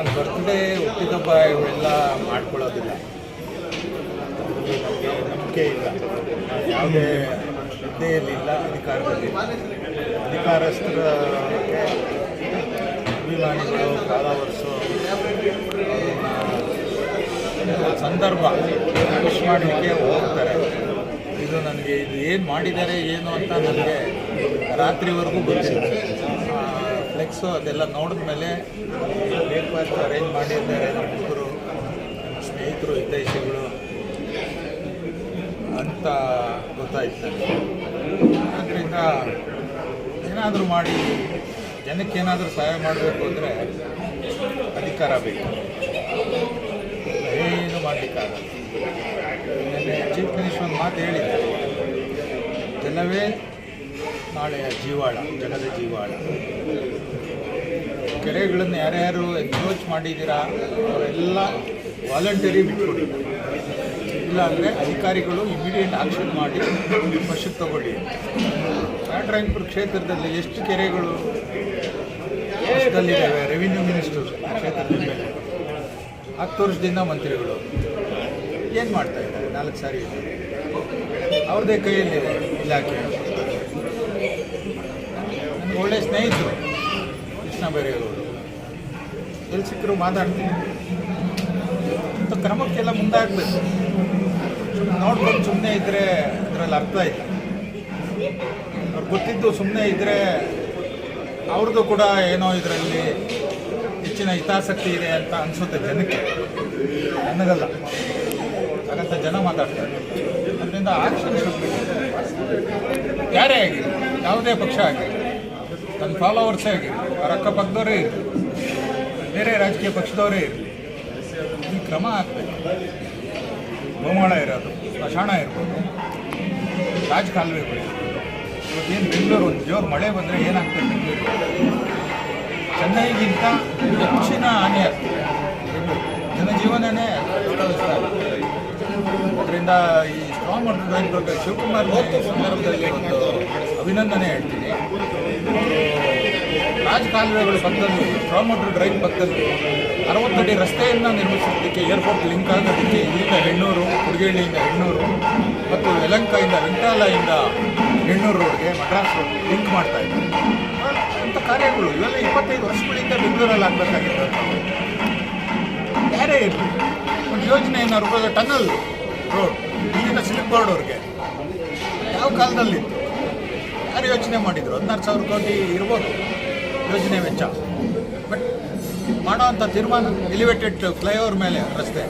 ನಾನು ಬರ್ತ್ಡೇ ಹುಟ್ಟಿದಬ್ಬ ಇವೆಲ್ಲ ಮಾಡ್ಕೊಳ್ಳೋದಿಲ್ಲ. ನಮಗೆ ನಂಬಿಕೆ ಇಲ್ಲ. ಯಾವುದೇ ಹುದ್ದೆಯಲ್ಲಿಲ್ಲ ಅಧಿಕಾರದಲ್ಲಿ ಅಧಿಕಾರಸ್ಥರ ಅಭಿಮಾನಿಗಳು ಫಾಲೋವರ್ಸು ಸಂದರ್ಭ ಖುಷಿ ಮಾಡಲಿಕ್ಕೆ ಹೋಗ್ತಾರೆ. ಇದು ನನಗೆ ಇದು ಏನು ಮಾಡಿದ್ದಾರೆ, ಏನು ಅಂತ ನನಗೆ ರಾತ್ರಿವರೆಗೂ ಗೊತ್ತಿಲ್ಲ. ಫ್ಲೆಕ್ಸು ಅದೆಲ್ಲ ನೋಡಿದ ಮೇಲೆ ಬ್ರೇಕ್ಫಾಸ್ಟ್ ಅರೇಂಜ್ ಮಾಡಿದ್ದಾರೆ ಹುಡುಗರು ಸ್ನೇಹಿತರು, ಹಿತೈಷಿಗಳು ಅಂತ ಗೊತ್ತಾಯ್ತು. ಆದ್ದರಿಂದ ಏನಾದರೂ ಮಾಡಿ, ಜನಕ್ಕೆ ಏನಾದರೂ ಸಹಾಯ ಮಾಡಬೇಕು ಅಂದರೆ ಅಧಿಕಾರ ಬೇಕು. ಏನು ಮಾಡಲಿಕ್ಕಾಗಲ್ಲ. ಚೀಫ್ ಮಿನಿಸ್ಟರ್ ಒಂದು ಮಾತು ಹೇಳಿದ್ದಾರೆ ಜನವೇ ನಾಳೆಯ ಜೀವಾಳ ಜಗದ ಜೀವಾಳ. ಕೆರೆಗಳನ್ನು ಯಾರ್ಯಾರು ಎನ್ಕ್ರೋಚ್ ಮಾಡಿದ್ದೀರಾ, ಅವರೆಲ್ಲ ವಾಲಂಟರಿ ಬಿಟ್ಕೊಡಿ ಇಲ್ಲ ಅಂದರೆ ಅಧಿಕಾರಿಗಳು ಇಮಿಡಿಯೇಟ್ ಆಕ್ಷನ್ ಮಾಡಿ ವಶಕ್ಕೆ ತಗೊಳ್ಳಿ. ರಾಯಪುರ ಕ್ಷೇತ್ರದಲ್ಲಿ ಎಷ್ಟು ಕೆರೆಗಳು ವಶದಲ್ಲಿದ್ದಾವೆ ರೆವಿನ್ಯೂ ಮಿನಿಸ್ಟರ್ ಕ್ಷೇತ್ರದ ಮೇಲೆ. ಹತ್ತು ವರ್ಷದಿಂದ ಮಂತ್ರಿಗಳು. ಏನು ಮಾಡ್ತಾ ಇದ್ದಾರೆ? ನಾಲ್ಕು ಸಾರಿ ಅವ್ರದ್ದೇ ಕೈಯಲ್ಲಿದೆ ಇಲಾಖೆ. ನನಗೆ ಒಳ್ಳೆ ಸ್ನೇಹಿತರು. ಕೃಷ್ಣ ಬೈರೇಗೌಡರು ಎಲ್ಲಿ ಸಿಕ್ಕರು ಮಾತಾಡ್ತೀನಿ. ಇಂಥ ಕ್ರಮಕ್ಕೆಲ್ಲ ಮುಂದಾಗಬೇಕು. ನೋಡ್ಕೊಂಡು ಸುಮ್ಮನೆ ಇದ್ದರೆ ಅದರಲ್ಲಿ ಅರ್ಥ ಇಲ್ಲ. ಅವ್ರು ಗೊತ್ತಿದ್ದು ಸುಮ್ಮನೆ ಇದ್ದರೆ ಅವ್ರದ್ದು ಕೂಡ ಏನೋ ಇದರಲ್ಲಿ ಹೆಚ್ಚಿನ ಹಿತಾಸಕ್ತಿ ಇದೆ ಅಂತ ಅನಿಸುತ್ತೆ ಜನಕ್ಕೆ. ನನಗಲ್ಲ ಹಾಗಂತ ಜನ ಮಾತಾಡ್ತಾರೆ. ಅದರಿಂದ ಆಕ್ಷನ್ ಯಾರೇ ಆಗಿರಲಿ, ಯಾವುದೇ ಪಕ್ಷ ಆಗಿರಲಿ ತನ್ನ ಫಾಲೋವರ್ಸೇ ಆಗಿರಲಿ ಅವ್ರ ಅಕ್ಕಪಕ್ಕದವರೇ ಇರಲಿ ಬೇರೆ ರಾಜಕೀಯ ಪಕ್ಷದವರೇ. ಇರಲಿ ಈ ಕ್ರಮ ಆಗಬೇಕು. ಗೋಮಾಳ ಇರೋದು ಸ್ಮಶಾನ ಇರ್ಬೋದು. ರಾಜಕಾಲುವೆಗಳು. ಇವತ್ತೇನು ಬೆಂಗಳೂರು ಒಂದು ಜೋರು ಮಳೆ ಬಂದರೆ ಏನಾಗ್ತದೆ ಬೆಂಗಳೂರು ಚೆನ್ನೈಗಿಂತ ಹೆಚ್ಚಿನ ಹಾನಿ ಆಗ್ತದೆ ಜನಜೀವನನೇ ಅದರಿಂದ ಈ ಸ್ಟ್ರಾಂಗ್ ವಾಟರ್ ಡ್ರೈನ್ ಶಿವಕುಮಾರ್ ಸಂದರ್ಭದಲ್ಲಿ ಒಂದು ಅಭಿನಂದನೆ ಹೇಳ್ತೀನಿ. ರಾಜ ಕಾಲುವೆಗಳ ಪಕ್ಕದಲ್ಲಿ ಡ್ರೈವ್ ಬಂದದ್ದು ಅರವತ್ತಡಿ ರಸ್ತೆಯನ್ನು ನಿರ್ಮಿಸೋದಕ್ಕೆ ಏರ್ಪೋರ್ಟ್ ಲಿಂಕ್ ಆಗೋದಕ್ಕೆ ಇಲ್ಲಿಂದ ಹೆಣ್ಣೂರು ಕುಡಗೇಳಿಯಿಂದ ಹೆಣ್ಣೂರು ಮತ್ತು ಯಲಂಕಾಯಿಂದ ವೆಂಟಾಲಯಿಂದ ಹೆಣ್ಣೂರು ರೋಡ್ಗೆ ಮಡ್ರಾಸ್ ರೋಡ್ಗೆ ಲಿಂಕ್ ಮಾಡ್ತಾ ಇದ್ದಾರೆ. ಅಂಥ ಕಾರ್ಯಗಳು ಇವೆಲ್ಲ ಇಪ್ಪತ್ತೈದು ವರ್ಷಗಳಿಂದ ಬೆಂಗಳೂರಲ್ಲಿ ಆಗಬೇಕಾಗಿತ್ತು. ಬೇರೆ ಇರಲಿ, ಒಂದು ಯೋಜನೆ ಏನಾದ್ರು ರೂಪಾಯಿ ಟನಲ್ ರೋಡ್ ಇಲ್ಲಿಂದ ಸ್ಲಿಪ್ ಬೋರ್ಡ್ವ್ರಿಗೆ ಯಾವ ಕಾಲದಲ್ಲಿತ್ತು? ಯಾರು ಯೋಚನೆ ಮಾಡಿದರು? ಹದಿನಾರು ಸಾವಿರ ಕೋಟಿ ಇರ್ಬೋದು. ಯೋಜನೆ ವೆಚ್ಚ. ಬಟ್ ಮಾಡೋವಂಥ ತೀರ್ಮಾನ ಎಲಿವೇಟೆಡ್ ಫ್ಲೈಓವರ್ ಮೇಲೆ ರಸ್ತೆ.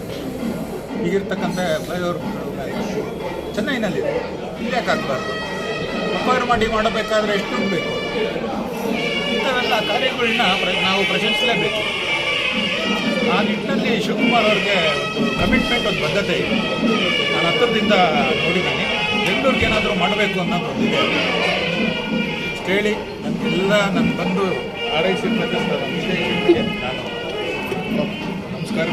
ಈಗಿರ್ತಕ್ಕಂಥ ಫ್ಲೈಓವರ್ ಚೆನ್ನೈನಲ್ಲಿ ಚೆನ್ನೈನಲ್ಲಿದೆ ಇಲ್ಲಿ ಯಾಕೆ ಆಗಬಾರ್ದು ಅಕ್ವೈರ್ ಮಾಡಿ ಮಾಡಬೇಕಾದ್ರೆ ಎಷ್ಟು ಬೇಕು ಇಂಥವೆಲ್ಲ ಕಾರ್ಯಗಳನ್ನ ನಾವು ಪ್ರಶಂಸಲೇಬೇಕು ಆ ನಿಟ್ಟಿನಲ್ಲಿ ಶಿವಕುಮಾರ್ ಅವ್ರಿಗೆ ಒಂದು ಕಮಿಟ್ಮೆಂಟ್ ಒಂದು ಬದ್ಧತೆ ಇದೆ. ನಾನು ಹತ್ತಿರದಿಂದ ನೋಡಿದ್ದೀನಿ. ಬೆಂಗಳೂರಿಗೆ ಏನಾದರೂ ಮಾಡಬೇಕು ಅನ್ನೋದು ಕೇಳಿ. ನನಗೆಲ್ಲ ನನ್ನ ಬಂದು ಆರೈಸಿ ನಮಸ್ಕಾರ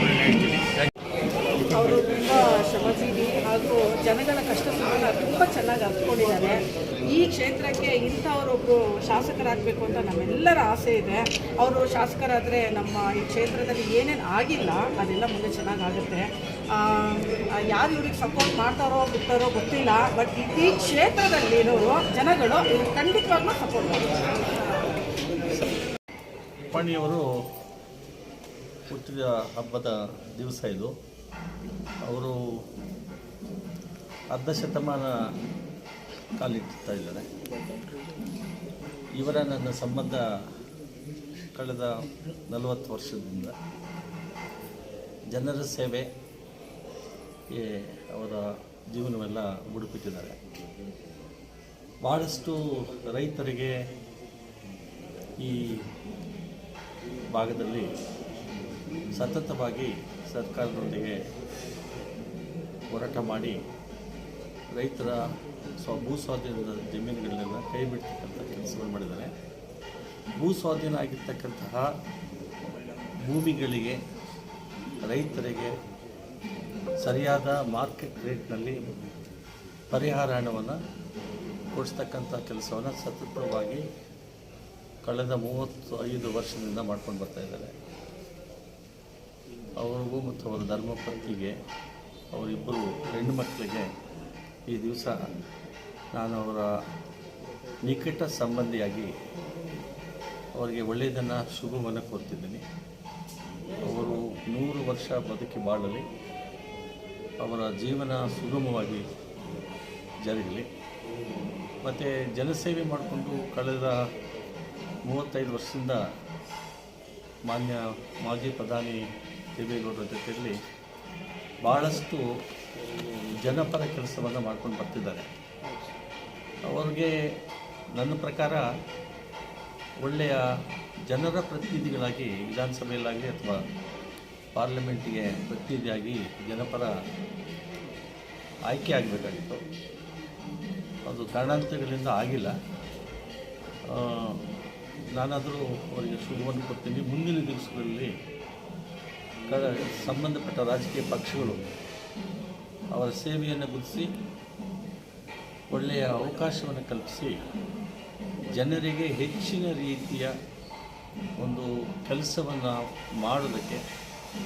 ಅವರು ತುಂಬ ಶ್ರಮಜೀವಿ ಹಾಗೂ ಜನಗಳ ಕಷ್ಟ ಸುಖನ ತುಂಬ ಚೆನ್ನಾಗಿ ಅರ್ಥಕೊಂಡಿದ್ದಾರೆ ಈ ಕ್ಷೇತ್ರಕ್ಕೆ ಇಂಥವರೊಬ್ಬರು ಶಾಸಕರಾಗಬೇಕು ಅಂತ ನಮ್ಮೆಲ್ಲರ ಆಸೆ ಇದೆ. ಅವರು ಶಾಸಕರಾದರೆ ನಮ್ಮ ಈ ಕ್ಷೇತ್ರದಲ್ಲಿ ಏನೇನು ಆಗಿಲ್ಲ, ಅದೆಲ್ಲ ಮುಂದೆ ಚೆನ್ನಾಗಾಗುತ್ತೆ ಯಾರು ಇವ್ರಿಗೆ ಸಪೋರ್ಟ್ ಮಾಡ್ತಾರೋ ಬಿಡ್ತಾರೋ ಗೊತ್ತಿಲ್ಲ ಬಟ್ ಈ ಕ್ಷೇತ್ರದಲ್ಲಿ ಜನಗಳು ಇವ್ರಿಗೆ ಖಂಡಿತವಾಗ್ಲೂ ಸಪೋರ್ಟ್ ಮಾಡ್ತಾರೆ. ಹುಟ್ಟಿದ ಹಬ್ಬದ ದಿವಸ ಇದು. ಅವರು ಅರ್ಧ ಶತಮಾನ ಕಾಲಿಡ್ತಾ ಇದ್ದಾರೆ. ಇವರ ನನ್ನ ಸಂಬಂಧ ಕಳೆದ ನಲವತ್ತು ವರ್ಷದಿಂದ ಜನರ ಸೇವೆ ಏ ಅವರ ಜೀವನವೆಲ್ಲ ಮುಡುಪಿಟ್ಟಿದ್ದಾರೆ ಭಾಳಷ್ಟು ರೈತರಿಗೆ ಈ ಭಾಗದಲ್ಲಿ ಸತತವಾಗಿ ಸರ್ಕಾರದೊಂದಿಗೆ ಹೋರಾಟ ಮಾಡಿ ರೈತರ ಸ್ವ ಭೂ ಸ್ವಾಧೀನದ ಜಮೀನುಗಳನ್ನೆಲ್ಲ ಕೈ ಬಿಡ್ತಕ್ಕಂಥ ಕೆಲಸಗಳು ಮಾಡಿದ್ದಾರೆ. ಭೂ ಸ್ವಾಧೀನ ಆಗಿರ್ತಕ್ಕಂತಹ ಭೂಮಿಗಳಿಗೆ ರೈತರಿಗೆ ಸರಿಯಾದ ಮಾರ್ಕೆಟ್ ರೇಟ್ನಲ್ಲಿ ಪರಿಹಾರ ಹಣವನ್ನು ಕೊಡಿಸ್ತಕ್ಕಂಥ ಕೆಲಸವನ್ನು ಸತತವಾಗಿ ಕಳೆದ ಮೂವತ್ತು ಐದು ವರ್ಷದಿಂದ ಮಾಡ್ಕೊಂಡು ಬರ್ತಾ ಇದ್ದಾರೆ. ಅವ್ರಿಗೂ ಮತ್ತು ಅವರ ಧರ್ಮಪತ್ನಿಗೆ, ಅವರಿಬ್ಬರು ಹೆಣ್ಣು ಮಕ್ಕಳಿಗೆ ಈ ದಿವಸ ನಾನು ಅವರ ನಿಕಟ ಸಂಬಂಧಿಯಾಗಿ ಅವರಿಗೆ ಒಳ್ಳೆಯದನ್ನು ಶುಭವನ್ನು ಕೋರ್ತಿದ್ದೀನಿ. ಅವರು ನೂರು ವರ್ಷ ಬದುಕಿ ಬಾಳಲಿ. ಅವರ ಜೀವನ ಸುಗಮವಾಗಿ ಜರುಗಲಿ. ಮತ್ತು ಜನಸೇವೆ ಮಾಡಿಕೊಂಡು ಕಳೆದ ಮೂವತ್ತೈದು ವರ್ಷದಿಂದ ಮಾನ್ಯ ಮಾಜಿ ಪ್ರಧಾನಿ ದೇವೇಗೌಡರ ಜೊತೆಯಲ್ಲಿ ಭಾಳಷ್ಟು ಜನಪರ ಕೆಲಸವನ್ನು ಮಾಡ್ಕೊಂಡು ಬರ್ತಿದ್ದಾರೆ. ಅವರಿಗೆ ನನ್ನ ಪ್ರಕಾರ ಒಳ್ಳೆಯ ಜನರ ಪ್ರತಿನಿಧಿಗಳಾಗಿ ವಿಧಾನಸಭೆಯಲ್ಲಾಗಲಿ ಅಥವಾ ಪಾರ್ಲಿಮೆಂಟಿಗೆ ಪ್ರತಿನಿಧಿಯಾಗಿ ಜನಪರ ಆಯ್ಕೆ ಆಗಬೇಕಾಗಿತ್ತು. ಅದು ಕಾರಣಾಂತರಗಳಿಂದ ಆಗಿಲ್ಲ. ನಾನಾದರೂ ಅವರಿಗೆ ಶುಭವನ್ನು ಕೊಡ್ತೀನಿ. ಮುಂದಿನ ದಿವಸಗಳಲ್ಲಿ ಸಂಬಂಧಪಟ್ಟ ರಾಜಕೀಯ ಪಕ್ಷಗಳು ಅವರ ಸೇವೆಯನ್ನು ಗುರುತಿಸಿ, ಒಳ್ಳೆಯ ಅವಕಾಶವನ್ನು ಕಲ್ಪಿಸಿ, ಜನರಿಗೆ ಹೆಚ್ಚಿನ ರೀತಿಯ ಒಂದು ಕೆಲಸವನ್ನು ಮಾಡೋದಕ್ಕೆ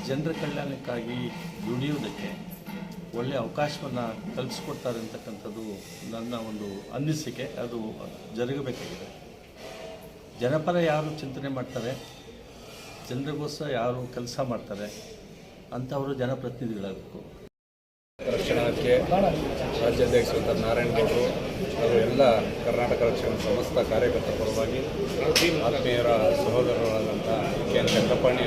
ಜನರ ಕಲ್ಯಾಣಕ್ಕಾಗಿ ದುಡಿಯುವುದಕ್ಕೆ ಒಳ್ಳೆಯ ಅವಕಾಶವನ್ನು ಕಲ್ಪಿಸ್ಕೊಡ್ತಾರೆ ಅಂತಕ್ಕಂಥದ್ದು ನನ್ನ ಒಂದು ಅನ್ನಿಸಿಕೆ ಅದು ಜರುಗಬೇಕಾಗಿದೆ. ಜನಪರ ಯಾರು ಚಿಂತನೆ ಮಾಡ್ತಾರೆ? ಜನರಿಗೋಸ್ಕರ ಯಾರು ಕೆಲಸ ಮಾಡ್ತಾರೆ? ಅಂಥವರು ಜನಪ್ರತಿನಿಧಿಗಳಾಗಬೇಕು. ರಕ್ಷಣಾಕ್ಕೆ ರಾಜ್ಯಾಧ್ಯಕ್ಷರಾದ ನಾರಾಯಣಗೌಡರು ಹಾಗೂ ಎಲ್ಲ ಕರ್ನಾಟಕ ರಕ್ಷಣಾ ಸಮಸ್ತ ಕಾರ್ಯಕರ್ತರ ಪರವಾಗಿ ಆತ್ಮೀಯರ ಸಹೋದರರಾದಂಥ ಕೆ ಎನ್ ಚಂದ್ರಪಾಣಿ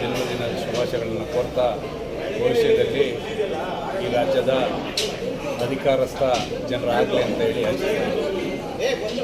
ಅವರಿಗೆ ಜನ್ಮದಿನ ಶುಭಾಶಯಗಳನ್ನು ಕೋರ್ತಾ ಭವಿಷ್ಯದಲ್ಲಿ ಈ ರಾಜ್ಯದ ಅಧಿಕಾರಸ್ಥ ಜನರಾಗಲಿ ಅಂತ ಹೇಳಿ ಆಶಿಸ್ತೀನಿ.